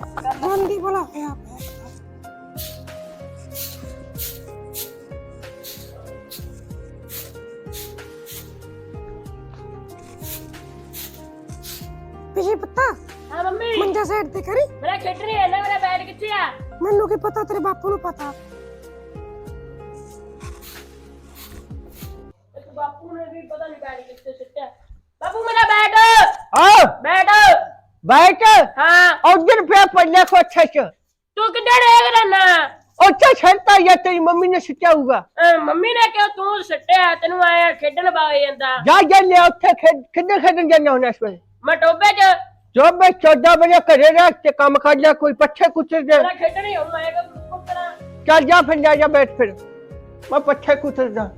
ਭਲਾ ਹੋਇਆ ਪਿਆ ਪਿਛੇ ਪੱਤਾ ਹਾਂ ਮੰਮੀ। ਮੰਜਾ ਸਾਈਡ ਤੇ ਕਰੀ ਮੇਰਾ ਖੇਡ ਰਿਹਾ ਨਾ ਮੇਰਾ ਬੈਟ ਕਿੱਥੇ ਆ? ਮੈਨੂੰ ਕੀ ਪਤਾ ਤੇਰੇ ਬਾਪੂ ਨੂੰ ਪਤਾ। ਇੱਕ ਬਾਪੂ ਨੇ ਵੀ ਪਤਾ ਨਹੀਂ ਬੈਟ ਕਿੱਥੇ ਸਿੱਟਿਆ। ਬਾਪੂ ਮੇਰਾ ਬੈਟ ਆ ਬੈਟ ਬੈਠ ਹਾਂ ਉਧਰ ਪਿਆ ਪੱਲੇ ਕੋ ਅੱਛਾ ਚ ਤੂੰ ਕਿੱਧਰ ਡੇਗ ਰਹਿਣਾ ਉੱਥੇ ਛੱਡਤਾ ਜਾਂ ਤੇਰੀ ਮੰਮੀ ਨੇ ਸਿੱਟਿਆ ਹੋਊਗਾ ਮੰਮੀ ਨੇ ਕਿਹਾ ਤੂੰ ਸਿੱਟਿਆ ਤੈਨੂੰ ਆਇਆ ਖੇਡਣ ਬਾਗ ਜਾਂਦਾ ਜਾ ਜਾ ਲੈ ਉੱਥੇ ਖੇਡ ਖੇਡਣ ਖੇਡਣ ਜਾਣਾ ਹੁਣ ਇਸ ਵੇਲੇ ਮੈਂ ਟੋਬੇ 'ਚ ਜੋ ਮੈਂ 14 ਵਜੇ ਘਰੇ ਰਹਿ ਤੇ ਕੰਮ ਕਰ ਲਿਆ ਕੋਈ ਪੱਠੇ ਕੁੱਤੇ ਦੇ ਮੇਰਾ ਖੇਡਣ ਹੀ ਹੁਣ ਮੈਂ ਕੁੱਤਣਾ ਚੱਲ ਜਾ ਫਿਰ ਜਾ ਜਾ ਬੈਠ ਫਿਰ ਮੈਂ ਪੱਠੇ ਕੁੱਤਦਾ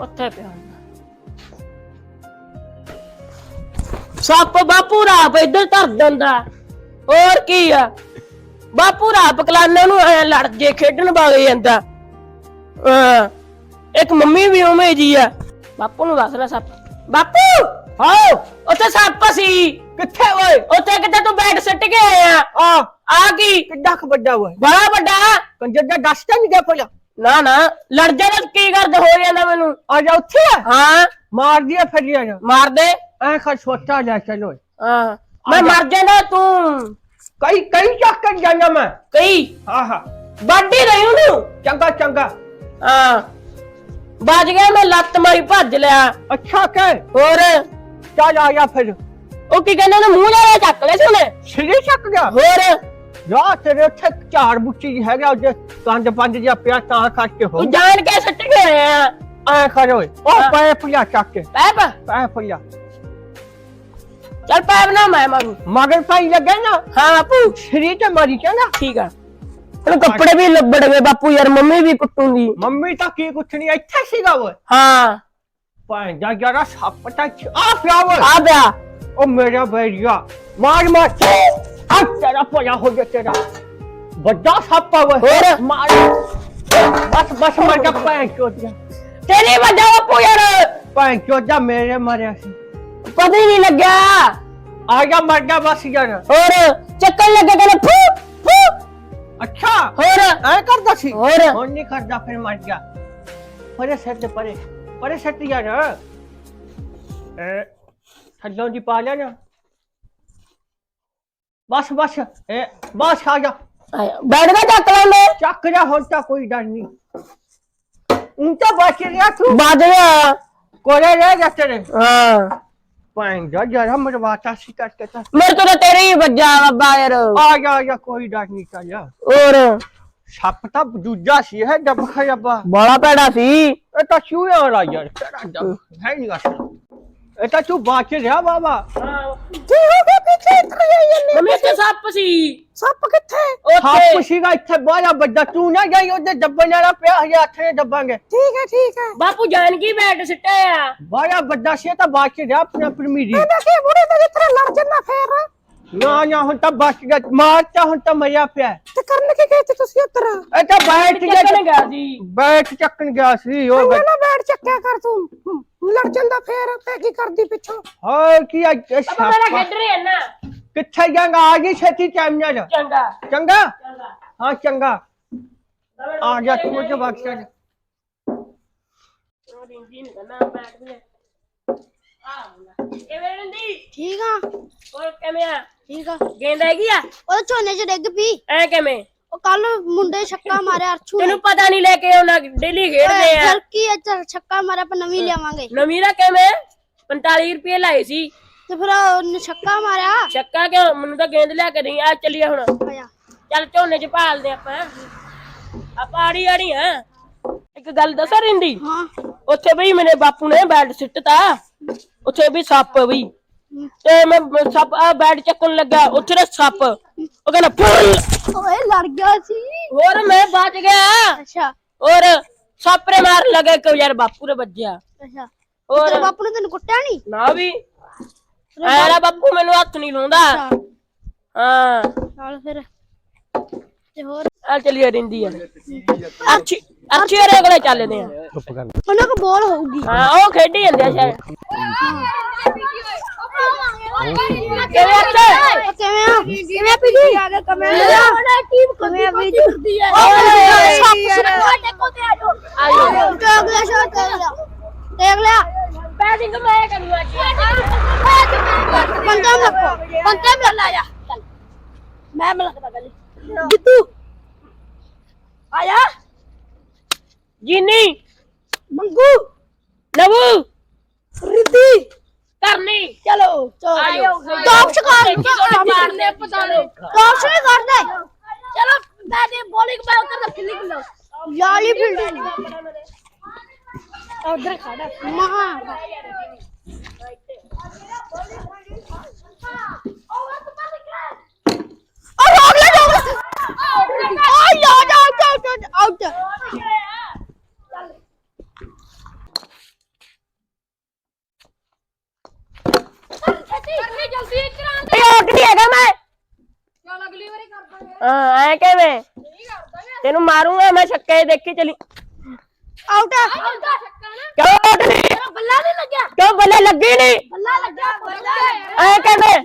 ਉੱਥੇ ਪਿਆ ਸੱਪ ਬਾਪੂ ਰਾਪ ਇੱਧਰ ਧਰ ਦਿੰਦਾ। ਹੋਰ ਕੀ ਆ? ਬਾਪੂ ਰਾਪ ਕਲਾਨਾਂ ਨੂੰ ਐ ਲੜ ਜੇ ਖੇਡਣ ਵਗ ਜਾਂਦਾ। ਹਾਂ ਇੱਕ ਮੰਮੀ ਵੀ ਉਵੇਂ ਜੀ ਆ। ਬਾਪੂ ਨੂੰ ਦੱਸਣਾ ਸੱਪ। ਬਾਪੂ! ਹਾਂ ਉੱਥੇ ਸੱਪ ਸੀ। ਕਿੱਥੇ ਓਏ? ਉੱਥੇ ਕਿਤੇ ਤੂੰ ਬੈਟ ਸਿੱਟ ਕੇ ਆਇਆ? ਆ। ਆ ਕੀ? ਕਿੱਡਾ ਕੁ ਵੱਡਾ ਓਏ। ਬੜਾ ਵੱਡਾ? ਕੰਜਰ ਦਾ ਦੱਸਦਾ ਨਹੀਂ ਗਿਆ ਪਹਿਲਾਂ ਨਾ ਨਾ ਲੜ ਜਾਣਾ ਕੀ ਕਰਦਾ ਹੋ ਜਾਂਦਾ ਮੈਨੂੰ? ਆ ਜਾ ਉੱਥੇ ਆ। ਹਾਂ। ਮਾਰ ਦਿਆ ਫਿਰ ਜਾ ਜਾ। ਮਾਰ ਦੇ। ਐ ਖਾ ਛੋਟਾ ਜਾ ਚਲੋ ਹਾਂ ਮੈਂ ਮਰ ਜਾਣਾ ਤੂੰ ਕਈ ਕਈ ਚੱਕਰ ਜਾਣਾ ਮੈਂ ਕਈ ਹਾਂ ਹਾਂ ਬਾਡੀ ਰਹੀ ਉਹਨੂੰ ਚੰਗਾ ਚੰਗਾ ਹਾਂ ਬਾਜ ਗਿਆ ਮੈਂ ਲੱਤ ਮਾਰੀ ਭੱਜ ਲਿਆ ਅੱਛਾ ਕਹਿ ਹੋਰ ਚੱਲ ਆ ਜਾ ਫਿਰ ਉਹ ਕੀ ਕਹਿੰਦੇ ਨੇ ਮੂੰਹ ਜਾ ਚੱਕ ਲਿਆ ਸੀ ਉਹਨੇ ਸਿਰੇ ਚੱਕ ਗਿਆ ਹੋਰ ਜਾ ਤੇਰੇ ਉੱਥੇ ਝਾੜ ਬੁੱਚੀ ਜਿਹੀ ਹੈਗਾ ਉਹਦੇ ਕੰਦ ਪੰਜ ਜਿਹਾ ਪਿਆ ਤਾਂ ਕਰਕੇ ਹੋ ਉਹ ਜਾਣ ਕੇ ਸੱਟ ਕੇ ਆਇਆ ਐ ਕਰ ਓਏ ਉਹ ਹਾਂ। ਪੈ ਪਿਆ ਚੱਕ ਕੇ ਪੈਪ ਪੈ ਪਿਆ ਚੱਲ ਪੈਪ ਨਾ ਮੈਂ ਮਾਰੂ ਮਗਰ ਪਾਈ ਲੱਗੇ ਨਾ ਹਾਂ ਬਾਪੂ ਸਿਰੇ ਤੇ ਮਾਰੀ ਚੰਗਾ ਠੀਕ ਆ ਇਹਨੂੰ ਕੱਪੜੇ ਵੀ ਲੱਭੜ ਗਏ ਬਾਪੂ ਯਾਰ ਮੰਮੀ ਵੀ ਕੁੱਟੂਗੀ ਮੰਮੀ ਤਾਂ ਕੀ ਕੁਛ ਨਹੀਂ ਇੱਥੇ ਸੀਗਾ ਓਏ ਹਾਂ ਭਾਂ ਜਾ ਜਰਾ ਸੱਪ ਤਾਂ ਚ- ਆ ਪਿਆ ਓਏ ਆ ਪਿਆ ਉਹ ਮੇਰਾ ਬੈਰੀਆ ਮਾਰ ਮਾਰ ਆ ਤੇਰਾ ਪਿਆ ਹੋ ਗਿਆ ਤੇਰਾ ਵੱਡਾ ਸੱਪ ਆ ਓਏ ਹੋਰ? ਮਾਰ ਬਸ ਬਸ ਮਰ ਜਾ ਭਾਂ ਚੋਦਿਆ ਤੇਰੀ ਵੱਡਾ ਬਾਪੂ ਯਾਰ ਭਾਂ ਚੋਦਿਆ ਮੇਰੇ ਮਾਰਿਆ ਸੀ ਪਤਾ ਹੀ ਨਹੀਂ ਲੱਗਿਆ ਆ ਜਾ ਮਰ ਜਾ ਬਸ ਯਾਰ ਹੋਰ ਚੱਕਣ ਲੱਗੇ ਕਹਿੰਦੇ ਫੂ ਫੂ ਅੱਛਾ ਹੋਰ ਐ ਕਰਦਾ ਸੀ ਹੋਰ ਹੁਣ ਨਹੀਂ ਕਰਦਾ ਫਿਰ ਮਰ ਗਿਆ ਪਰੇ ਸੱਟ ਤੇ ਪਰੇ ਪਰੇ ਸੱਟ ਯਾਰ ਐ ਥੱਲੋਂ ਦੀ ਪਾ ਲਿਆ ਨਾ ਬਸ ਬਸ ਐ ਬਸ ਆ ਜਾ ਆਇਆ, ਬੈਠ ਕੇ ਚੱਕ ਲੈਂਦੇ ਚੱਕ ਜਾ ਹੁਣ ਤਾਂ ਕੋਈ ਡਰ ਨਹੀਂ ਉਂ ਤਾਂ ਬਚ ਰਿਹਾ ਤੂੰ ਵੱਜ ਗਿਆ ਕੋਲੇ ਰਹਿ ਜਾ ਪਾਣ ਜਾ ਜਰਾ ਮਰਵਾਤਾ ਸੀ ਕਰਕੇ ਤਾਂ ਮੇਰੇ ਤੋਂ ਤਾਂ ਤੇਰੇ ਹੀ ਵੱਜਾ ਬਾਬਾ ਯਾਰ ਆ ਜਾ ਆ ਜਾ ਕੋਈ ਡਰ ਨਹੀਂ ਚੱਲ ਹੋਰ? ਸੱਪ ਤਾਂ ਦੂਜਾ ਸੀ ਹੈ ਡੱਬ ਖਿਆਬਾ ਬੜਾ ਪੈੜਾ ਸੀ। ਇਹ ਤਾਂ ਚੂਹਿਆਂ ਵਾਲਾ ਯਾਰ ਡੱਬ ਹੈ ਨਹੀਂ ਗਾ ਇਹ ਤਾਂ ਤੂੰ ਬਾਚ ਰਿਹਾ ਬਾਬਾ ਕੀ ਹੋ। ਗਿਆ ਇੱਧਰ ਆਈ ਜਾਂਦੇ ਮੰਮੀ ਤੇ ਸੱਪ ਸੀ। ਸੱਪ ਕਿੱਥੇ? ਸੱਪ ਉੱਥੇ ਸੀਗਾ ਇੱਥੇ ਬੜਾ ਵੱਡਾ। ਤੂੰ ਨਾ ਜਾਈ ਉਹਦੇ ਡੱਬੇ ਨਾਲ ਪਿਆ ਹਜੇ ਹੱਥ ਨੇ ਦੱਬਾਂਗੇ ਠੀਕ ਹੈ ਠੀਕ ਹੈ ਬਾਪੂ ਜਾਨ ਕੀ ਬੈਟ ਸਿੱਟਿਆ ਬੜਾ ਵੱਡਾ ਸੀ ਤਾਂ ਬਾਚ ਰਿਹਾ ਆਪਣੀ ਆਪਣੀ ਮੀਰੀ ਇਹਦਾ ਕੀ ਬੁੜੇ ਦਾ ਜਿੱਤਰਾ ਲੜ ਜਾਂਦਾ ਫੇਰ? ਨਾ ਨਾ ਹੁਣ ਤਾਂ ਬਚ ਗਿਆ। ਮਾਰਤਾ ਹੁਣ ਤਾਂ ਮਰਿਆ ਪਿਆ। ਤੇ ਕਰਨ ਕੀ ਗਏ ਤੇ ਤੁਸੀਂ ਉੱਧਰ? ਇਹ ਤਾਂ ਬੈਠ ਚੱਕਣ ਗਿਆ। ਗਿਆ ਸੀ। ਬੈਠ ਚੱਕਣ ਗਿਆ ਸੀ ਉਹ ਨਾ ਬੈਠ ਚੱਕਿਆ ਕਰ ਤੂੰ। ਲੜ ਜਾਂਦਾ ਫੇਰ ਤੇ ਕੀ ਕਰਦੀ ਪਿੱਛੋਂ? ਹਾਂ ਕੀ ਆ ਇਹ ਮੇਰਾ ਸੱਪ ਖੇਡ ਰਿਹਾ ਨਾ। ਕਿੱਥੇ ਜਾਂਗਾ? ਆ ਗਈ ਛੇਤੀ ਟਾਈਮ ਨਾਲ ਚੰਗਾ। ਚੰਗਾ? ਚੰਗਾ। ਹਾਂ ਚੰਗਾ। ਆ ਗਿਆ ਤੂੰ ਜੋ ਬਖਸ਼ ਕਰ ਰਿੰਦੀ ਵੀ ਆ ਕਿਵੇਂ ਰਿੰਦੀ? ਠੀਕ ਆ। ਹੋਰ ਕਿਵੇਂ ਆ? ਠੀਕ ਆ। ਗੇਂਦ ਹੈਗੀ ਆ? ਉਹ ਝੋਨੇ ਚ ਡਿੱਗ ਪਈ। ਐ ਕਿਵੇਂ? ਉਹ ਕੱਲ ਮੁੰਡੇ ਛੱਕਾ ਮਾਰਿਆ ਅਰਛੂ ਨੇ। ਤੈਨੂੰ ਪਤਾ ਨਹੀਂ ਲੈ ਕੇ ਆਉਣਾ ਡੇਲੀ ਖੇਡਦੇ ਆ। ਚਲ ਕੀ ਆ ਚੱਲ ਛੱਕਾ ਮਾਰਿਆ ਆਪਾਂ ਨਵੀਂ ਲਿਆਵਾਂਗੇ। ਨਵੀਂ ਦਾ ਕਿਵੇਂ? 45 ਰੁਪਏ ਲਾਏ ਸੀ। ਤੇ ਫਿਰ ਉਹਨੇ ਛੱਕਾ ਮਾਰਿਆ। ਚੱਕਾ ਕਿਉਂ? ਮੈਨੂੰ ਤਾਂ ਗੇਂਦ ਲਿਆ ਕੇ ਨਹੀਂ ਆ ਚੱਲੀਏ ਹੁਣ। ਆਇਆ। ਚੱਲ ਝੋਨੇ ਚ ਭਾਲਦੇ ਆਪਾਂ। ਆਪਾਂ ਆੜੀ ਆੜੀ ਆ। ਇੱਕ ਗੱਲ ਦੱਸਾਂ ਰਿੰਦੀ? ਹਾਂ। ਉੱਥੇ ਬਈ ਮੇਰੇ ਬਾਪੂ ਨੇ ਬੈਟ ਸਿੱਟਤਾ। ਉੱਥੇ ਵੀ ਸੱਪ ਬਈ ਤੇ ਮੈਂ ਸੱਪ ਆ ਬੈਟ ਚੱਕਣ ਲੱਗਾ ਉੱਥੇ ਦਾ ਸੱਪ। ਉਹ ਕਹਿੰਦਾ ਫੁੱਲ! ਓਏ ਲੜ ਗਿਆ ਸੀ। ਹੋਰ ਮੈਂ ਬਚ ਗਿਆ। ਅੱਛਾ। ਹੋਰ ਸੱਪ ਨੇ ਮਾਰ ਲਗਾ ਇੱਕ ਯਾਰ ਬਾਪੂ ਦੇ ਵੱਜਿਆ। ਅੱਛਾ। ਹੋਰ ਤੇਰੇ ਬਾਪੂ ਨੇ ਤੈਨੂੰ ਕੁੱਟਿਆ ਨਹੀਂ ਨਾ ਵੀ। ਐਰਾ ਬਾਪੂ ਮੈਨੂੰ ਹੱਥ ਨਹੀਂ ਲਾਉਂਦਾ। ਹਾਂ। ਨਾਲ ਫਿਰ। ਤੇ ਹੋਰ? ਆ ਚੱਲੀਏ ਰਿੰਦੀ ਆ। ਅੱਛੀ ਅੱਛੀ ਰੇ ਕੋਲੇ ਚੱਲਦੇ ਆ। ਉਹਨਾਂ ਕੋ ਬੋਲ ਹੋਊਗੀ। ਹਾਂ ਉਹ ਖੇਡੀ ਜਾਂਦੇ ਆ ਸ਼ਾਇਦ। ਕਿਵੇਂ ਆ ਕਿਵੇਂ ਆ ਕਿਵੇਂ ਆ ਪੀਜੀ ਕਿਵੇਂ ਆ ਟੀਮ ਕਿਵੇਂ ਆ ਪੀਜੀ ਕਰਦੀ ਹੈ ਤੁਹਾਡੇ ਕੋਲ ਤੇ ਆਜੋ ਆਜੋ ਟੋਕ ਲਿਆ ਸ਼ੋਟ ਕਰ ਲਿਆ ਦੇਖ ਲਿਆ ਬੈਟਿੰਗ ਮੈਂ ਕਰੂੰਗਾ ਪੰਜਾ ਮੱਕੋ ਪੰਜਾ ਮਿਲ ਲਾ ਜਾ ਚੱਲ ਮੈਂ ਮਲਕਦਾ ਗੱਲ ਜਿੱਤੂ ਆਇਆ ਜਿੰਨੀ ਮੰਗੂ ਲਵੂ ਰਿੱਧੀ ਕਰਨੀ ਚਲੋ ਚਲੋ ਟੌਪ ਸ਼ਿਕਾਰ ਮਾਰਨੇ ਪਤਾ ਨਹੀਂ ਟੌਪ ਸ਼ਿਕਾਰ ਕਰਦੇ ਚਲੋ ਬੈਟਿੰਗ ਬੋਲਿੰਗ ਮੈਂ ਉਧਰ ਫੀਲਡਿੰਗ ਲਓ ਯਾਲੀ ਫੀਲਡਿੰਗ ਉਧਰ ਖੜਾ ਮਹਾ ਉਹ ਰੋਕ ਲੈ ਰੋਕ ਲੈ ਆ ਯਾਰ ਆਊਟ ਆਊਟ ਆਊਟ ਜਲਦੀ ਕਰਾਂ ਇਹ ਆਊਟ ਨਹੀਂ ਹੈਗਾ ਮੈਂ? ਚਲ ਅਗਲੀ ਵਾਰੀ ਕਰ ਦਾਂਗੇ ਹਾਂ, ਐ ਕਿਵੇਂ? ਤੈਨੂੰ ਮਾਰੂੰਗਾ, ਮੈਂ ਛੱਕੇ ਦੇਖੀ ਚਲੀ। ਆਊਟ ਕਿਉਂ ਆਊਟ ਨਹੀਂ ਬੱਲਾ ਨਹੀਂ ਲੱਗਿਆ ਕਿਉਂ ਬੱਲੇ ਲੱਗੀ ਨਹੀਂ ਬੱਲਾ ਲੱਗਾ ਬੱਲਾ ਐ ਕਿਵੇਂ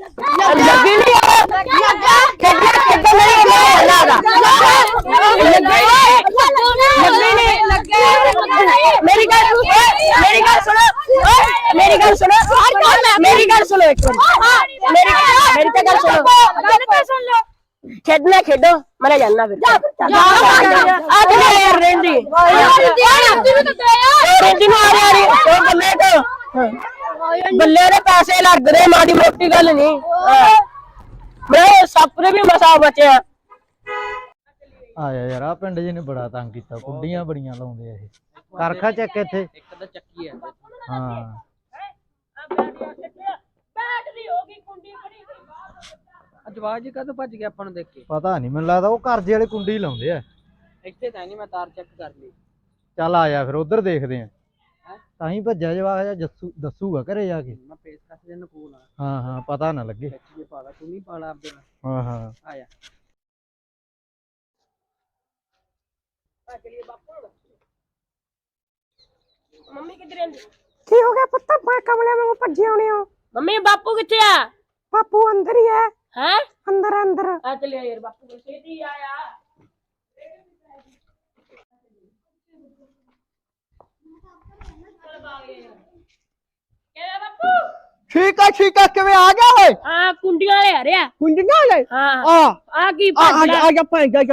ਲੱਗੀ ਨਹੀਂ ਯਾਰ ਲੱਗਾ ਖੇਡਿਆ ਖੇਡਿਆ ਨਹੀਂ ਮੈਂ ਲਾਦਾ ਲੱਗੀ ਨਹੀਂ ਲੱਗੀ ਨਹੀਂ ਮੇਰੀ ਗੱਲ ਓਏ, ਮੇਰੀ ਗੱਲ ਸੁਣੋ ਓਏ, ਮੇਰੀ ਗੱਲ ਸੁਣੋ ਮੇਰੀ ਗੱਲ ਸੁਣੋ ਇੱਕ ਮਿੰਟ ਮੇਰੀ ਮੇਰੀ ਤਾਂ ਗੱਲ ਸੁਣੋ ਸੁਣ ਲਓ ਖੇਡਣਾ ਖੇਡੋ। ਮੈਂ ਜਾਣਾ ਫਿਰ। ਆ ਤੇ ਯਾਰ ਰਹਿੰਦੀ ਰਹਿੰਦੀ ਨੂੰ ਆ ਰਹੀ ਆ ਰਹੀ। ਉਹ ਬੱਲੇ ਤੋਂ ਬੱਲੇ ਦੇ ਪੈਸੇ ਲੱਗ ਰਹੇ ਮਾੜੀ ਮੋਟੀ ਗੱਲ ਨਹੀਂ। ਮੈਂ ਸੱਪ ਦੇ ਵੀ ਮਸਾ ਬਚਿਆ। ਆਇਆ ਯਾਰ ਆ ਪਿੰਡ ਜੀ ਨੇ ਬੜਾ ਤੰਗ ਕੀਤਾ। ਕੁੰਡੀਆਂ ਬੜੀਆਂ ਲਾਉਂਦੇ ਆ ਇਹ। ਕਰਖਾ ਚੱਕ ਇੱਥੇ। ਇੱਕ ਤਾਂ ਚੱਕੀ ਹੈ ਹਾਂ। ਜਵਾਜ ਜੀ ਕਦੋਂ ਭੱਜ ਗਿਆ ਆਪਾਂ ਨੂੰ ਦੇਖ ਕੇ? ਪਤਾ ਨਹੀਂ ਮੈਨੂੰ ਲੱਗਦਾ ਉਹ ਕਰਜ਼ੇ ਵਾਲੇ ਕੁੰਡੀ ਲਾਉਂਦੇ ਆ। ਇੱਥੇ ਤਾਂ ਨਹੀਂ ਮੈਂ ਤਾਰ ਚੈੱਕ ਕਰ ਲਈ। ਚੱਲ ਆ ਜਾ ਫਿਰ ਉਧਰ ਦੇਖਦੇ ਆ। ਤਾਂ ਹੀ ਭੱਜਿਆ ਜਵਾਕ ਜਾਂ ਜੱਸੂ ਦੱਸੂਗਾ ਘਰੇ ਜਾ ਕੇ। ਮੈਂ ਪੇਸ ਕੱਸ ਦੇ ਕੋਲ ਆ। ਹਾਂ ਹਾਂ ਪਤਾ ਨਾ ਲੱਗੇ। ਵਿੱਚ ਜੇ ਪਾ ਲਾ ਤੂੰ ਨਹੀਂ ਪਾਲਾ ਆਪਦੇ ਨਾਲ। ਹਾਂ ਹਾਂ। ਆ ਜਾ। ਮੰਮੀ ਕਿੱਧਰ ਰਹਿੰਦੀ ਕੀ ਹੋ ਗਿਆ ਪੁੱਤ? ਮੈਂ ਕਮਲੇ ਵਾਂਗੂ ਭੱਜੇ ਆਉਣੇ ਹੋ। ਮੰਮੀ ਬਾਪੂ ਕਿੱਥੇ ਆ? ਬਾਪੂ ਅੰਦਰ ਹੀ ਹੈ। ਹੈ ਅੰਦਰ ਅੰਦਰ ਆ ਚੱਲਿਆ ਯਾਰ ਬਾਪੂ ਕੋਲ ਛੇਤੀ ਆਇਆ ਕਿਹੜਾ ਬਾਪੂ ਠੀਕ ਆ ਠੀਕ ਆ ਕਿਵੇਂ ਆ ਗਿਆ ਓਏ ਆ ਕੁੰਡੀਆਂ ਲੈ ਆ ਰਿਹਾ ਕੁੰਡੀਆਂ ਲੈ ਹਾਂ ਆ ਆ ਕੀ ਆ ਆ ਭੱਜ ਜਾ- ਆ ਜਾ ਭਾਈ ਜਾ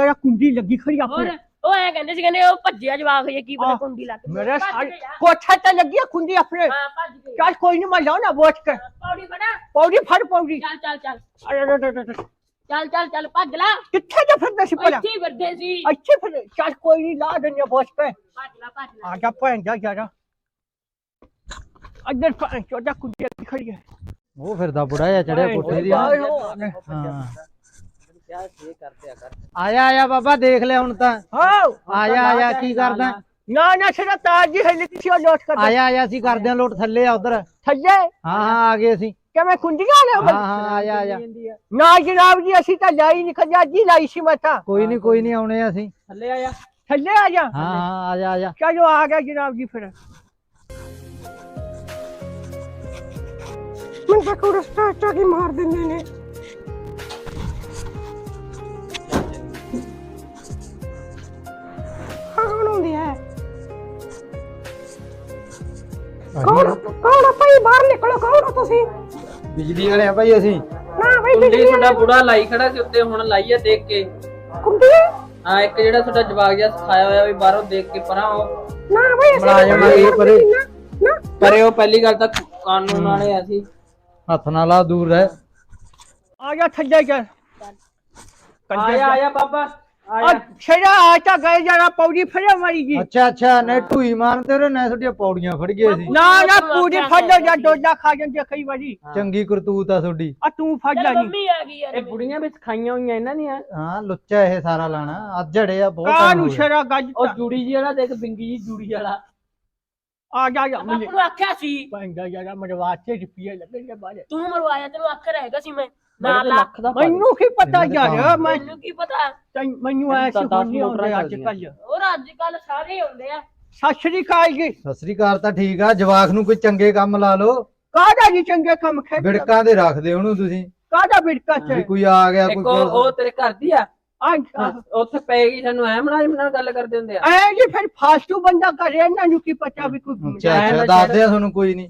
ਜਾ ਕੁੰਡੀ ਲੱਗੀ ਖੜੀ ਹੋਰ ਆਪਣੇ ਉਹ ਐ ਕਹਿੰਦੇ ਸੀ ਕਹਿੰਦੇ ਉਹ ਭੱਜਿਆ ਜਵਾਕ ਜੇ ਕੀ ਪਤਾ ਆਹ, ਕੁੰਡੀ ਲੱਗ ਗਈ। ਮੇਰੇ ਭੱਜ ਸਾਲ ਗਿਆ। ਕੋਠਾ ਤੇ ਲੱਗੀ ਆ ਕੁੰਡੀ ਆਪਣੇ। ਹਾਂ ਭੱਜ ਗਈ ਚੱਲ ਕੋਈ ਨਹੀਂ ਮੈਂ ਜਾਉਂ ਨਾ ਬੋਚ ਕੇ ਪੌੜੀ ਫੜਾ। ਪੌੜੀ ਫੜ ਪੌੜੀ। ਚੱਲ ਚੱਲ ਚੱਲ। ਅਰੇ ਅਰੇ, ਅਰੇ, ਅਰੇ। ਚੱਲ ਚੱਲ ਚੱਲ ਭੱਜ ਲਾ। ਕਿੱਥੇ ਜਾ ਫਿਰਦਾ ਸੀ ਪਹਿਲਾਂ ਇੱਥੇ ਹੀ ਫਿਰਦੇ ਸੀ। ਅੱਛੇ ਫਿਰ ਚੱਲ ਕੋਈ ਨਹੀਂ ਲਾ ਦਿੰਦੇ ਬੋਚ ਕੇ। ਭੱਜ ਲਾ ਭੱਜ ਲਾ। ਆ ਜਾ ਭੈਣ ਜਾ ਜਾ ਅੱਧਰ ਭੈਣ ਚੋਦਾ ਕੁੰਡੀ ਲੱਗੀ ਖੜੀ ਹੈ ਉਹ ਫਿਰਦਾ ਬੁੜਾ ਜਿਹਾ ਚੜਿਆ ਕੋਠੇ ਦੀ ਹਾਂ। ਕਿਆ ਸੇ ਕਰਦੇ ਆ ਕਰ। ਆਇਆ ਆਇਆ ਬਾਬਾ ਦੇਖ ਲਿਆ ਹੁਣ ਤਾਂ। ਹਾਂ ਆਇਆ ਆਇਆ ਕੀ ਕਰਦਾ? ਨਾ ਨਾ ਸਿਰਾ ਤਾਜ ਜੀ ਹਲੀ ਸੀ ਉਹ ਲੋਟ ਕਰ ਆਇਆ ਆਇਆ ਅਸੀਂ ਕਰਦੇ ਆ ਲੋਟ ਥੱਲੇ ਆ ਉਧਰ। ਥੱਲੇ? ਹਾਂ ਹਾਂ ਆ ਗਏ ਅਸੀਂ। ਕਿਵੇਂ ਕੁੰਡੀਆਂ ਲੈ ਹਾਂ ਹਾਂ ਆਇਆ ਆਇਆ। ਨਾ ਜਨਾਬ ਜੀ ਅਸੀਂ ਤਾਂ ਲਾਈ ਨਹੀਂ ਖਜਾ ਜੀ ਲਾਈ ਸੀ ਮੈਂ ਤਾਂ। ਕੋਈ ਨਹੀਂ ਕੋਈ ਨਹੀਂ ਆਉਣੇ ਆ ਅਸੀਂ। ਥੱਲੇ ਆ ਜਾ। ਥੱਲੇ ਆ ਜਾ। ਹਾਂ ਹਾਂ ਆ ਜਾ ਆ ਜਾ। ਚਲੋ ਆ ਗਿਆ ਜਨਾਬ ਜੀ ਫਿਰ। ਮੈਂ ਤਾਂ ਕੋਲ ਸਟਾਰਟ ਕੀ ਮਾਰ ਦਿੰਦੇ ਨੇ। ਕੌਣ ਕੌਣ ਆ ਭਾਈ? ਬਾਹਰ ਨਿਕਲੋ। ਕੌਣ ਹੋ ਤੁਸੀਂ? ਬਿਜਲੀ ਵਾਲੇ ਆ ਭਾਈ ਅਸੀਂ। ਨਾ ਭਾਈ ਕੁੰਡੀ ਬਿਜਲੀ ਤੁਹਾਡਾ ਬੁੜਾ ਲਾਈ ਖੜਾ ਸੀ ਉੱਤੇ ਹੁਣ ਲਾਈ ਆ ਦੇਖ ਕੇ। ਕੁੰਡੀ? ਹਾਂ ਇੱਕ ਜਿਹੜਾ ਤੁਹਾਡਾ ਜਵਾਗ ਜਿਹਾ ਸਿਖਾਇਆ ਹੋਇਆ ਵੀ ਬਾਹਰੋਂ ਦੇਖ ਕੇ ਪਰਾਂ ਉਹ ਨਾ ਭਾਈ ਅਸੀਂ ਮੁਲਾਜ਼ਮ ਆ ਇਹ ਪਰੇ। ਨਾ ਪਰੇ ਉਹ ਪਹਿਲੀ ਗੱਲ ਤਾਂ ਕਾਨੂੰਨ ਵਾਲੇ ਆ ਸੀ ਹੱਥ ਨਾਲ ਲਾ ਦੂਰ ਰਹਿ। ਆ ਜਾ ਥੱਲੇ ਜਾ ਆ ਜਾ ਆ ਜਾ ਬਾਬਾ। ਛੇੜਾ ਆ ਤਾਂ ਗਏ ਜਰਾ ਪੌੜੀ ਫੜਿਆ ਮਾਰੀ ਜੀ। ਅੱਛਾ ਅੱਛਾ ਨੇ ਢੂਈ ਮਾਰਦੇ ਰਹੇ ਨੇ ਤੁਹਾਡੀਆਂ ਪੌੜੀਆਂ ਫੜ ਗਏ ਸੀ। ਨਾ ਨਾ ਪੂਰੀ ਫੜ ਲਓ ਜਾਂ ਡੋਡਾ ਖਾ ਜਾਂਦੇ ਕਈ ਵਾਰੀ। ਚੰਗੀ ਕਰਤੂਤ ਆ ਤੁਹਾਡੀ। ਆ ਤੂੰ ਫੜ ਲੈ ਚੱਲ ਜੀ। ਮੰਮੀ ਆ ਗਈ ਯਾਰ ਇਹ ਬੁੜੀਆਂ ਵੀ ਸਿਖਾਈਆਂ ਹੋਈਆਂ ਇਹਨਾਂ ਦੀਆਂ। ਹਾਂ ਲੁੱਚਾ ਇਹ ਸਾਰਾ ਲਾਣਾ। ਅੱਜ ਜੜੇ ਆ ਬਹੁਤ ਕਾ time ਨੂੰ ਹੋ ਗਿਆ। ਛੇੜਾ ਗੱਜ ਉਹ ਜੂੜੀ ਜੀ ਵਾਲਾ ਦੇਖ ਬਿੰਗੀ ਜੀ ਜੂੜੀ ਵਾਲਾ। ਆ ਜਾ ਜਾ ਬਾਪੂ ਨੂੰ ਆਖਿਆ ਸੀ। ਪੰਗਾ ਜਰਾ ਮੇਰੇ ਵਾਸਤੇ ਰੁਪਏ ਲੱਗਣਗੇ ਬਾਰੇ ਤੂੰ ਮਰਵਾਇਆ ਤੈਨੂੰ ਆਖਰ ਹੈਗਾ ਸੀ ਮੈਂ। ਨਾ ਮੇਰੇ ਤੇ ਲਾ ਲੱਖ ਦਾ ਮੈਨੂੰ ਕੀ ਪਤਾ ਯਾਰ ਮੈਂ ਮੈਨੂੰ ਕੀ ਪਤਾ? ਤੈਨੂੰ- ਮੈਨੂੰ ਐ ਸੀ ਤਾਂ ਦਸ ਹੁਣ ਨਹੀਂ ਮੋਟਰਾਂ ਆਉਂਦੇ ਅੱਜ ਚੱਲਦੀਆਂ। ਕੱਲ ਹੋਰ ਅੱਜ ਕੱਲ ਸਾਰੇ ਹੁੰਦੇ ਆ। ਸਤਿ ਸ਼੍ਰੀ ਅਕਾਲ ਜੀ। ਸਤਿ ਸ੍ਰੀ ਅਕਾਲ ਤਾਂ ਠੀਕ ਆ ਜਵਾਕ ਨੂੰ ਕੋਈ ਚੰਗੇ ਕੰਮ ਲਾ ਲਓ। ਕਾਹਦਾ ਜੀ ਚੰਗੇ ਕੰਮ ਖੇਡ ਬਿੜਕਾਂ ਦੇ ਰੱਖਦੇ ਉਹਨੂੰ ਤੁਸੀਂ। ਕਾਹਦਾ ਬਿੜਕਾ ਵੀ ਚ ਕੋਈ ਆ ਗਿਆ ਇੱਕ ਕੋਈ ਉਹ ਤੇਰੇ ਘਰ ਦੀ ਆ। ਅੱਜ ਉੱਥੇ ਪਏਗੀ ਸਾਨੂੰ ਐ ਮਲਾਜ਼ਮ ਨਾਲ ਗੱਲ ਕਰਦੇ ਹੁੰਦੇ ਆ। ਐ ਜੀ ਫਿਰ ਫਾਸਟੂ ਬੰਦਾ ਕਰੇ ਇਹਨਾਂ ਨੂੰ ਕੀ ਪਤਾ ਵੀ ਕੋਈ ਅੱਛਾ ਅੱਛਾ ਦੱਸਦੇ ਆ ਤੁਹਾਨੂੰ ਕੋਈ ਨਹੀਂ।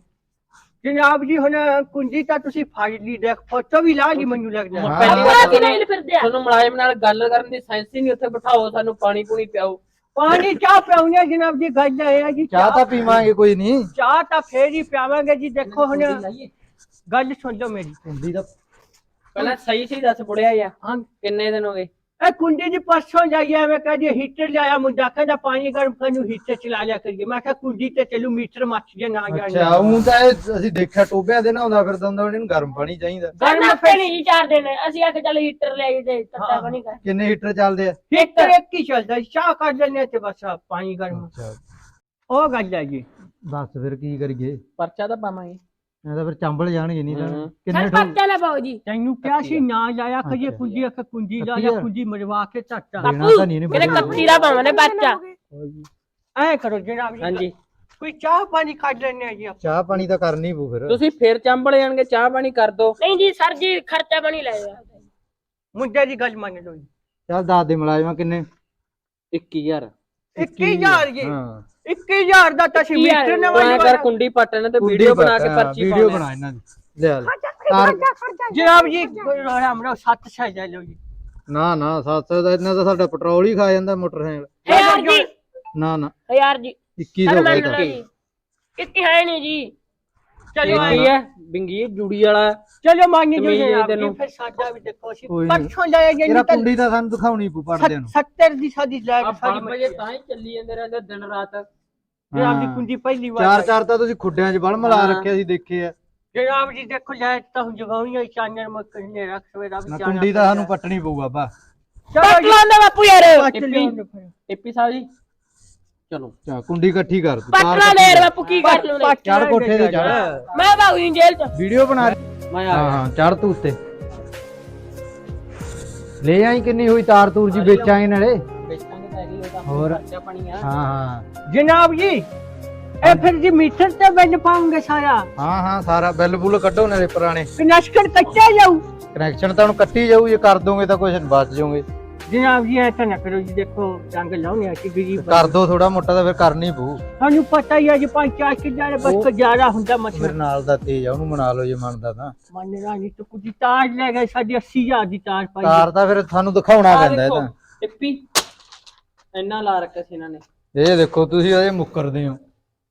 ਜਨਾਬ ਜੀ ਹੁਣ ਕੁੰਜੀ ਤਾਂ ਤੁਸੀਂ ਫੜ ਲਈ ਦੇਖ ਫੋਟੋ ਵੀ ਲਾ ਲਈ ਮੈਨੂੰ ਲੱਗਦਾ। ਹਾਂ। ਪਹਿਲੀ ਵਾਰ ਕੀ ਨਹੀਂ ਫਿਰਦੇ ਆ। ਤੁਹਾਨੂੰ ਮੁਲਾਜ਼ਮ ਨਾਲ ਗੱਲ ਕਰਨ ਦੀ ਸੈਂਸ ਹੀ ਨਹੀਂ ਉੱਥੇ ਬਿਠਾਓ ਸਾਨੂੰ ਪਾਣੀ ਪੂਣੀ ਪਿਆਓ। ਪਾਣੀ ਚਾਹ ਪਿਆਉਣੇ ਜਨਾਬ ਜੀ ਗੱਲ ਇਹ ਹੈ ਜੀ ਚਾਹ ਤਾਂ ਪੀਵਾਂਗੇ ਕੋਈ ਨਹੀਂ। ਚਾਹ ਤਾਂ ਫੇਰ ਹੀ ਪਿਆਵਾਂਗੇ ਜੀ ਦੇਖੋ ਹੁਣ। ਗੱਲ ਸੁਣ ਲਓ ਮੇਰੀ। ਹੁੰਦੀ ਤਾਂ ਪਹਿਲਾਂ ਸਹੀ ਸਹੀ ਦੱਸ ਪੁੜਿਆ ਯਾ ਹਾਂ। ਕਿੰਨੇ ਦਿਨ ਹੋ ਗਏ? ਇਹ ਕੁੰਡੀ ਦੀ ਪਰਸੋਂ ਜਾਈ ਐਵੇਂ ਕਹਦੀ ਹੀਟਰ ਲਿਆਇਆ ਮੁੰਡਾ ਕਹਿੰਦਾ ਪਾਣੀ ਗਰਮ ਕਰਨ ਨੂੰ ਹੀਟਰ ਚਲਾ ਲਿਆ ਕਰੀਏ। ਮੈਂ ਕਿਹਾ ਕੁੰਡੀ ਤੇ ਚਲੂ ਮੀਟਰ ਮੱਚ ਜੇ ਨਾ ਅੱਛਾ ਜਾਣਾ ਉਹ ਤਾਂ ਇਹ ਅਸੀਂ ਦੇਖਿਆ ਟੋਬਿਆਂ ਦੇ ਨਹਾਉਂਦਾ ਫਿਰਦਾ ਹੁੰਦਾ ਉਹਨੂੰ ਗਰਮ ਪਾਣੀ ਚਾਹੀਦਾ। ਗਰਮ ਨਹੀਂ ਜੀ ਚਾਰ ਦਿਨ ਅਸੀਂ ਆਖ ਚੱਲ ਹੀਟਰ ਲੈ ਆਈ ਤੇ ਤੱਤਾ ਬਣੀ ਕਰ। ਕਿੰਨੇ ਹੀਟਰ ਚੱਲਦੇ ਆ? ਹੀਟਰ ਇੱਕ ਹੀ ਚੱਲਦਾ ਚਾਹ ਕਰ ਲੈਣੇ ਤੇ ਬਸ ਪਾਣੀ ਗਰਮ। ਅੱਛਾ। ਉਹ ਗੱਲ ਹੈ ਜੀ। ਦੱਸ ਫਿਰ ਕੀ ਕਰੀਏ? ਪਰਚਾ ਤਾਂ ਪਾਵਾਂਗੇ। ਇਹ ਤਾਂ ਫਿਰ ਚੰਬਲ ਜਾਣਗੇ ਨਹੀਂ ਤਾਂ। ਕਿੰਨੇ ਸਰ ਠੋ ਪੱਕਾ ਲੈ ਪਾਓ ਜੀ। ਤੈਨੂੰ ਕਿਹਾ ਸੀ ਨਾ ਲਾਇਆ ਅੱਛਾ। ਕੁੰਡੀ ਅੱਖ ਕੱਤੀ ਲਾਇਆ ਆ। ਕੁੰਡੀ ਮਰਵਾ ਕੇ ਧੱਟਾ ਦੇਣਾ ਬਾਪੂ ਤਾਂ ਨਹੀਂ ਇਹਨੇ ਮੇਰੇ ਕੱਤੀ ਦਾ ਪਾਵਨੇ ਬੱਚਾ ਐ ਕਰੋ ਜਨਾਬ ਜੀ ਹਾਂਜੀ। ਕੋਈ ਚਾਹ ਪਾਣੀ ਕੱਢ ਲੈਣੇ ਆ ਜੀ ਆਪਾਂ। ਚਾਹ ਪਾਣੀ ਤਾਂ ਕਰਨੀ ਪਊ ਫਿਰ। ਤੁਸੀਂ ਫੇਰ ਚੰਬਲ ਜਾਣਗੇ ਚਾਹ ਪਾਣੀ ਕਰ ਦੋ। ਨਹੀਂ ਜੀ ਸਰ ਜੀ ਖਰਚਾ ਬਣੀ ਲੈ ਜਾ ਮੁੰਡੇ ਦੀ ਗੱਲ ਮੰਨ ਲਓ ਜੀ। ਚੱਲ ਦੱਸ ਦੇ ਮੁਲਾਜ਼ਮਾਂ ਕਿੰਨੇ। 21000 21000 ਜੀ। ਹਾਂ। 21000 ਦਾ ਤਾਂ ਇੱਕੀ। ਮੀਟਰ ਨੇ ਉਹ ਐਂ ਕਰ ਕੁੰਡੀ ਪੱਟਣ ਤੇ ਵੀਡੀਓ ਬਣਾ ਕੇ ਪਾ- ਪਰਚੀ ਵੀਡੀਓ ਬਣਾ ਇਹਨਾਂ ਦੀ। ਲਿਆ ਲੈ ਤਾਰ ਜਨਾਬ ਜੀ ਹਮਰਾ ਸੱਤ ਸਹਿ ਲੈ ਲਓ ਜੀ। ਨਾ ਨਾ 700 ਦਾ ਇਹਨਾਂ ਦਾ ਸਾਡਾ ਪੈਟਰੋਲ ਹੀ ਖਾ ਜਾਂਦਾ ਮੋਟਰਸਾਈਕਲ। ਹਜ਼ਾਰ ਜੀ। ਨਾ ਨਾ। ਹਜ਼ਾਰ ਜੀ। 2100 ਸਰ ਦਾ ਕਿਤੇ ਹੈ ਨਹੀਂ ਜੀ। ਚਲੋ ਕੀ ਹੈ ਬਿੰਗੀ ਜੁੜੀ ਵਾਲਾ। ਚਲੋ ਮੰਨ ਜੋ ਕਮੀਜ਼ ਜਨਾਬ ਜੀ ਤੈਨੂੰ। ਫਿਰ ਸਾਡਾ ਵੀ ਦੇਖੋ ਨੀ। ਪਰਸੋਂ ਜਾਇਆ ਜੀ ਤੇਰਾ ਕੁੰਡੀ ਤਾਂ ਸਾਨੂੰ ਦਿਖਾਉਣੀ ਪਊ ਪੜਦਿਆਂ ਨੂੰ। 70 ਦੀ ਸਾਡੀ ਲੈ ਸਾਡੀ ਵਜੇ ਤਾਂ ਹੀ ਚੱਲੀ ਜਾਂਦੇ ਰਹਿੰਦੇ ਦਿਨ ਰਾਤ। ਜਨਾਬ ਦੀ ਹਾਂ। ਕੁੰਡੀ ਪਹਿਲੀ ਵਾਰ ਚਾਰ। ਚਾਰ ਤਾਂ ਤੁਸੀਂ ਖੁੱਡਿਆਂ 'ਚ ਬਲ ਮਿਲਾ ਹਾਂ। ਰੱਖਿਆ ਸੀ ਦੇਖੇ ਆ। ਜਨਾਬ ਜੀ ਦੇਖੋ ਲੈ ਤਾਂ ਹੁਣ ਜਗਾਉਣੀ ਹੋਈ ਚਾਨਣ ਮੱਕਨੇ ਰੱਖ ਸਵੇਰਾ ਵੀ ਨਾ ਕੁੰਡੀ ਤਾਂ ਸਾਨੂੰ ਪੱਟਣੀ ਪਊ ਬਾਬਾ। ਚਲੋ ਪੱਟ ਜੀ ਲਾਉਂਦਾ ਬਾਪੂ ਯਾਰ। ਪੱਟ। ਟਿੱਪੀ ਸਾਹਿਬ ਜੀ ਚਲੋ। ਚਾ ਕੁੰਡੀ ਇਕੱਠੀ ਕਰ ਤੂੰ ਪੱਟਣਾ ਦੇਰ ਬਾਪੂ ਕੀ ਕਰ ਲੂੰ ਪੱਟ ਚੜ ਕੋਠੇ ਤੇ ਚੜ ਮੈਂ ਬਾਹੂ ਜੇਲ੍ਹ ਚ। ਵੀਡੀਓ ਬਣਾ ਮੈਂ ਆ ਹਾਂ ਗਿਆ। ਹਾਂ ਚੜ ਤੂੰ ਉੱਤੇ। ਲੈ ਆਈ ਕਿੰਨੀ ਹੋਈ ਤਾਰ ਤੂਰ ਜੀ ਵੇਚਾਂਗੇ ਨਾਲੇ ਹੋਰ? ਖਰਚਾ ਪਾਣੀ ਆ। ਹਾਂ ਹਾਂ। ਜਨਾਬ ਜੀ ਇਹ ਫਿਰ ਜੀ ਮੀਟਰ ਤੇ ਬਿੱਲ ਪਾਉਂਗੇ ਸਾਰਾ? ਹਾਂ ਹਾਂ ਸਾਰਾ ਬਿੱਲ ਬੁੱਲ ਕੱਢੋ ਨਾਲੇ ਪੁਰਾਣੇ। ਕਨੈਕਸ਼ਨ ਕੱਚਾ ਜਾਊ? ਕਨੈਕਸ਼ਨ ਤਾਂ ਹੁਣ ਕੱਟੀ ਜਾਊ ਜੇ ਕਰ ਦੋਗੇ ਤਾਂ ਕੁਝ ਬਚ ਜਾਓਗੇ। ਜਨਾਬ ਜੀ ਐ ਤਾਂ ਨਾ ਕਰੋ ਜੀ ਦੇਖੋ ਰੰਗ ਲਾਉਣੇ ਆ ਕਿ ਗਰੀਬ ਕਰ ਦੋ ਥੋੜਾ ਮੋਟਾ ਤਾਂ ਫਿਰ ਕਰਨੀ ਪਊ। ਸਾਨੂੰ ਪਤਾ ਹੀ ਆ ਜੀ ਪੰਜ ਚਾਰ ਕਿੱਲੇ ਬਸ ਜ਼ਿਆਦਾ ਹੁੰਦਾ ਮੇਰੇ ਮਸਲਾ ਨਾਲ ਦਾ ਤੇਜ ਆ ਉਹਨੂੰ ਮਨਾ ਲਓ ਜੇ ਮੰਨਦਾ ਤਾਂ। ਮੰਨਣਾ ਨਹੀਂ ਤਾਂ ਕੁਝ ਤਾਰ ਲੈ ਗਏ ਸਾਡੀ 80000 ਦੀ ਤਾਰ ਪਾਈ ਤਾਰ ਤਾਂ ਫਿਰ ਸਾਨੂੰ ਦਿਖਾਉਣਾ ਪੈਂਦਾ ਇਹ ਤਾਂ। ਟਿੱਪੀ ਇੰਨਾ ਲਾ ਰੱਖਿਆ ਸੀ ਇਹਨਾਂ ਨੇ। ਇਹ ਦੇਖੋ ਤੁਸੀਂ ਅਜੇ ਮੁੱਕਰਦੇ ਹੋ।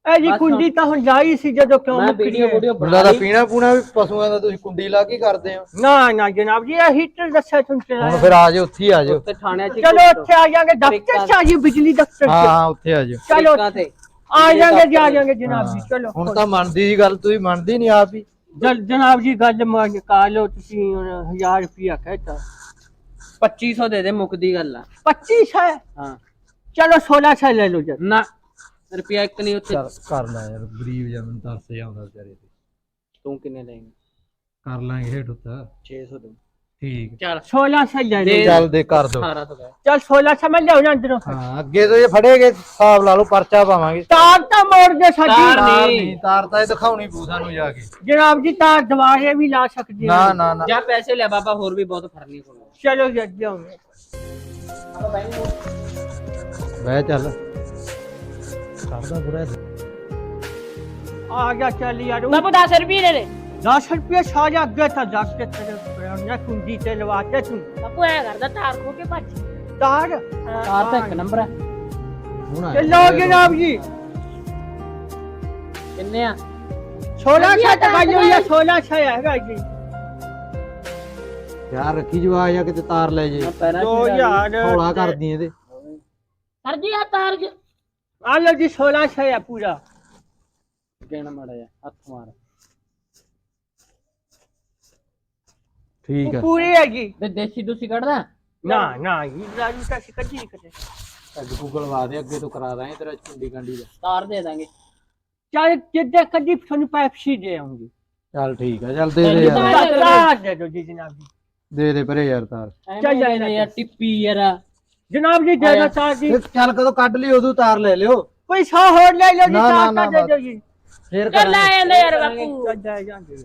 ਇਹ ਜੀ ਕੁੰਡੀ ਤਾਂ ਹੁਣ ਲਾਈ ਸੀ ਜਦੋਂ ਕਿਉਂ ਮੈਂ ਮੁੱਕਰੀ ਵੀਡੀਓ ਹੈ। ਵੀਡੀਓ ਮੁੰਡਾ ਬਣਾ ਦਾ ਲਈ ਪੀਣਾ ਪੂਣਾ ਵੀ ਪਸ਼ੂਆਂ ਦਾ ਤੁਸੀਂ ਕੁੰਡੀ ਲਾ ਕੇ ਕਰਦੇ ਹੋ। ਨਾ ਨਾ ਜਨਾਬ ਜੀ ਇਹ ਹੀਟਰ ਦੱਸਿਆ ਤੁਹਾਨੂੰ ਹੁਣ ਚਲਾਇਆ ਫਿਰ ਆ ਜਾਓ ਉੱਥੇ ਹੀ ਆ ਜਾਓ। ਉੱਥੇ ਥਾਣਿਆਂ 'ਚ ਚਲੋ ਉੱਥੇ ਆ ਜਾਾਂਗੇ ਦਫ਼ਤਰ ਚ ਆ ਜੀ ਬਿਜਲੀ ਦਫ਼ਤਰ ਹਾਂ ਚ। ਹਾਂ ਉੱਥੇ ਆ ਜਾਓ। ਚਲੋ ਤੇ। ਆ ਜਾਾਂਗੇ ਜੀ ਆ ਜਾਾਂਗੇ ਜਨਾਬ ਜੀ। ਚਲੋ ਹੁਣ ਤਾਂ ਮੰਨਦੀ ਸੀ ਗੱਲ ਤੁਸੀਂ ਮੰਨਦੀ ਨਹੀਂ ਆਪ ਹੀ। ਜਲ ਜਨਾਬ ਜੀ ਗੱਲ ਮੰਨ ਕਾ ਲਓ ਤੁਸੀਂ ਹੁਣ 1000 ਰੁਪਿਆ ਕਹਿਤਾ 2500 ਦੇ ਦੇ ਮੁੱਕਦੀ ਗੱਲ ਆ। 25 ਹੈ ਹਾਂ। ਚਲੋ 1600 ਲੈ ਲਓ ਜਦ। ਨਾ ਰੁਪਿਆ ਇੱਕ ਨਹੀਂ ਉੱਥੇ। ਚੱਲ ਕਰ ਲੈ ਯਾਰ ਗਰੀਬ ਜਾਂ ਮੈਨੂੰ ਤਰਸ ਜਾਂਦਾ ਵਿਚਾਰੇ ਤੇ। ਤੂੰ ਕਿੰਨੇ ਲਏਂਗਾ? ਕਰ ਲਾਂਗੇ ਹੇਠ ਉੱਤਾ 600 ਦੇ। ਠੀਕ। ਚੱਲ। 1600 ਲੈ। ਲਓ। ਚੱਲ ਦੇ ਕਰ ਦੋ। 1800 ਦਾ। ਚਲ 1600 ਮੈਂ ਲਿਆਉਣਾ ਅੰਦਰੋਂ। ਹਾਂ ਅੱਗੇ ਤੋਂ ਜੇ ਫੜੇਗੇ ਹਿਸਾਬ ਲਾ ਲਓ ਪਰਚਾ ਪਾਵਾਂਗੇ। ਤਾਰ ਤਾਂ ਮੋੜ ਦੇ ਤਾਰ ਸਾਡੀ। ਤਾਰ ਨਹੀਂ। ਨਹੀਂ ਤਾਰ ਤਾਂ ਇਹ ਦਿਖਾਉਣੀ ਪਊ ਸਾਨੂੰ ਜਾ ਕੇ। ਜਨਾਬ ਜੀ ਤਾਰ ਦੁਬਾਰੇ ਵੀ ਲਾ ਸਕਦੇ ਨਾ। ਨਾ ਨਾ। ਜਾਂ ਪੈਸੇ ਲੈ ਬਾਬਾ ਹੋਰ ਵੀ ਬਹੁਤ ਫਰਨੀ ਕੋਲ ਚਲੋ ਚੱਲ ਕਰਦਾ ਬੁਰਾ ਆ ਗਿਆ ਚੱਲ ਯਾਰ ਉਹ ਬਾਪੂ 10 ਰੁਪਏ ਦੇ ਦੇ। 10 ਰੁਪਏ ਸਾਰਾ ਅੱਗੇ ਤਾਂ ਜਾ ਕੇ ਤੇਰੇ ਨਾ ਕੁੰਡੀ ਤੇ ਲਵਾ ਕੇ ਤੂੰ। ਬਾਪੂ ਐ ਕਰਦਾ ਤਾਰ ਖੋ ਕੇ ਭੱਜ। ਤਾਰ? ਤਾਰ ਤਾਂ ਇੱਕ ਨੰਬਰ ਹੈ। ਹੁਣ ਆਇਆ। ਚੱਲੋ ਜਨਾਬ ਜੀ। ਕਿੰਨੇ ਆ? 1600 ਟਕਾ ਜੋ ਇਹ 1600 ਹੈਗਾ ਜੀ। ਯਾਰ ਰੱਖੀ ਜਵਾ ਜਾਂ ਕਿਤੇ ਤਾਰ ਲੈ ਜੇ। ਮੈਂ ਪੈਰਾਂ 'ਚ ਹੀ ਲਾ ਲਈ। 2000 ਹੌਲਾ ਕਰਦੀ ਇਹਦੇ। ਸਰ ਜੀ ਆ ਤਾਰ ਜ- ਆ ਲਓ ਜੀ 1600 ਹੈ ਪੂਰਾ। ਗਿਣ ਮੜਾ ਜਾ ਹੱਥ ਮਾਰ। ਠੀਕ ਹੈ ਪੂਰੀ ਹੈਗੀ। ਤੇ ਦੇਸੀ ਦੂਸੀ ਕੱਢਦਾ? ਨਾ ਨਾ ਇਹ ਲਾਜੂ ਤਾਂ ਕੱਢੀ ਨਹੀਂ ਕਦੇ। ਅੱਜ ਗੂਗਲ ਵਾ ਦੇ ਅੱਗੇ ਤੋਂ ਕਰਾ ਦਾਂਗੇ ਤੇਰਾ ਕੁੰਡੀ ਕੰਡੀ ਦਾ। ਤਾਰ ਦੇ ਦਾਂਗੇ। ਚਾਹੇ ਜਿੱਦਾਂ ਕੱਢੀ ਤੁਹਾਨੂੰ ਪੈਪਸੀ ਦੇ ਆਉਂਗੀ ਚੱਲ ਠੀਕ ਹੈ ਚੱਲ ਦੇ ਦੇ ਯਾਰ। ਤਾਰ ਦੇ ਦਿਓ ਜੀ ਜਨਾਬ ਜੀ। ਦੇ ਦੇ ਪਰੇ ਯਾਰ ਤਾਰ। ਚੱਲ ਜਾਏ ਯਾਰ ਟਿੱਪੀ ਯਾਰ। ਜਨਾਬ ਜੀ ਦੇ ਦਿਓ ਤਾਰ ਜੀ ਇਹ ਚੱਲ ਕਦੋਂ ਕੱਢ ਲਈ ਉਦੋਂ ਤਾਰ ਲੈ ਲਿਓ। ਕੋਈ 100 ਹੋਰ ਲੈ ਲਓ ਜੀ ਨਾ, ਨਾ, ਦਿਓ ਜੀ। ਫੇਰ ਚੱਲ ਕਰਾਂਗੇ। ਆ ਜਾਂਦੇ ਯਾਰ ਬਾਪੂ। ਜਾ ਜਾਂਦੇ